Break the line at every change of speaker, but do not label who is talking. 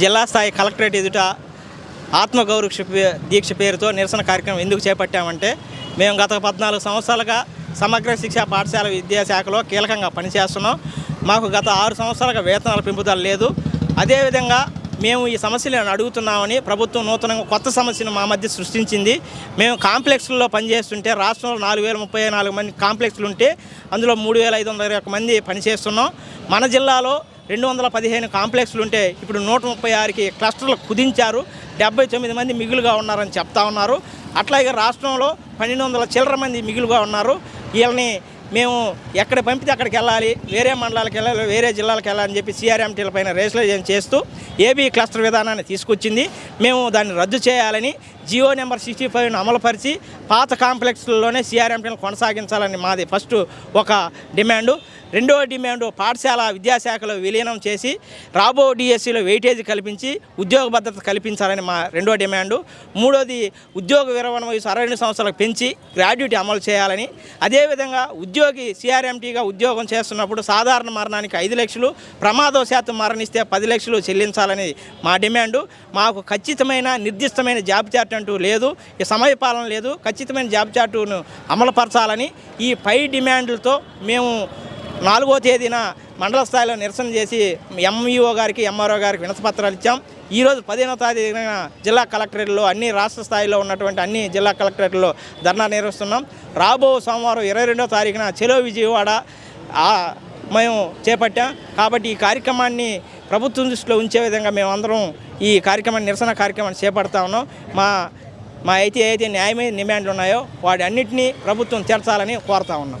జిల్లా స్థాయి కలెక్టరేట్ ఎదుట ఆత్మగౌరవ దీక్ష పేరుతో నిరసన కార్యక్రమం ఎందుకు చేపట్టామంటే మేము గత పద్నాలుగు సంవత్సరాలుగా సమగ్ర శిక్షా పాఠశాల విద్యాశాఖలో కీలకంగా పనిచేస్తున్నాం. మాకు గత ఆరు సంవత్సరాలుగా వేతనాల పెంపుదల లేదు. అదేవిధంగా మేము ఈ సమస్యలను అడుగుతున్నామని ప్రభుత్వం నూతనంగా కొత్త సమస్యను మా మధ్య సృష్టించింది. మేము కాంప్లెక్స్లలో పనిచేస్తుంటే రాష్ట్రంలో నాలుగు వేల ముప్పై నాలుగు మంది కాంప్లెక్స్లు ఉంటే అందులో మూడు వేల ఐదు వందల ఇరవై మంది పనిచేస్తున్నాం. మన జిల్లాలో రెండు వందల పదిహేను కాంప్లెక్స్లు ఉంటే ఇప్పుడు నూట ముప్పై ఆరుకి క్లస్టర్లు కుదించారు. డెబ్బై తొమ్మిది మంది మిగులుగా ఉన్నారని చెప్తా ఉన్నారు. అట్లాగే రాష్ట్రంలో పన్నెండు వందల చిల్లర మంది మిగులుగా ఉన్నారు. వీళ్ళని మేము ఎక్కడ పంపితే అక్కడికి వెళ్ళాలి వేరే మండలాలకు వెళ్ళాలి వేరే జిల్లాలకు వెళ్ళాలని చెప్పి సిఆర్ఎంటీల పైన రేషనలైజేషన్ చేస్తూ ఏబీ క్లస్టర్ విధానాన్ని తీసుకొచ్చింది. మేము దాన్ని రద్దు చేయాలని జియో నెంబర్ సిక్స్టీ ఫైవ్ను అమలుపరిచి పాత కాంప్లెక్స్లోనే సిఆర్ఎంటీలను కొనసాగించాలని మాది ఫస్ట్ ఒక డిమాండు. రెండవ డిమాండ్ పాఠశాల విద్యాశాఖలో విలీనం చేసి రాబో డిఎస్సిలో వెయిటేజ్ కల్పించి ఉద్యోగ భద్రత కల్పించాలని మా రెండో డిమాండు. మూడోది ఉద్యోగ విరమణ వయసు అరవై రెండు సంవత్సరాలకు పెంచి గ్రాడ్యుటీ అమలు చేయాలని. అదేవిధంగా ఉద్యోగి సిఆర్ఎంటీగా ఉద్యోగం చేస్తున్నప్పుడు సాధారణ మరణానికి ఐదు లక్షలు ప్రమాదవశాత్తు మరణిస్తే పది లక్షలు చెల్లించాలని మా డిమాండు. మాకు ఖచ్చితమైన నిర్దిష్టమైన జాబ్ చార్ట్ అంటూ లేదు. ఈ సమయపాలన లేదు. ఖచ్చితమైన జాబ్ చార్టును అమలుపరచాలని ఈ పై డిమాండ్లతో మేము నాలుగో తేదీన మండల స్థాయిలో నిరసన చేసి ఎంఈఓ గారికి ఎంఆర్ఓ గారికి వినతిపత్రాలు ఇచ్చాం. ఈరోజు పదిహేనో తేదీన జిల్లా కలెక్టరేట్లో అన్ని రాష్ట్ర స్థాయిలో ఉన్నటువంటి అన్ని జిల్లా కలెక్టరేట్లో ధర్నా నిర్వహిస్తున్నాం. రాబో సోమవారం ఇరవై రెండో తారీఖున చెలో విజయవాడ మేము చేపట్టాం. కాబట్టి ఈ కార్యక్రమాన్ని ప్రభుత్వం దృష్టిలో ఉంచే విధంగా మేమందరం ఈ కార్యక్రమాన్ని నిరసన కార్యక్రమాన్ని చేపడతా ఉన్నాం. మా మా అయితే ఏదైతే న్యాయమైన డిమాండ్లు ఉన్నాయో వాటి అన్నింటినీ ప్రభుత్వం తీర్చాలని కోరుతా ఉన్నాం.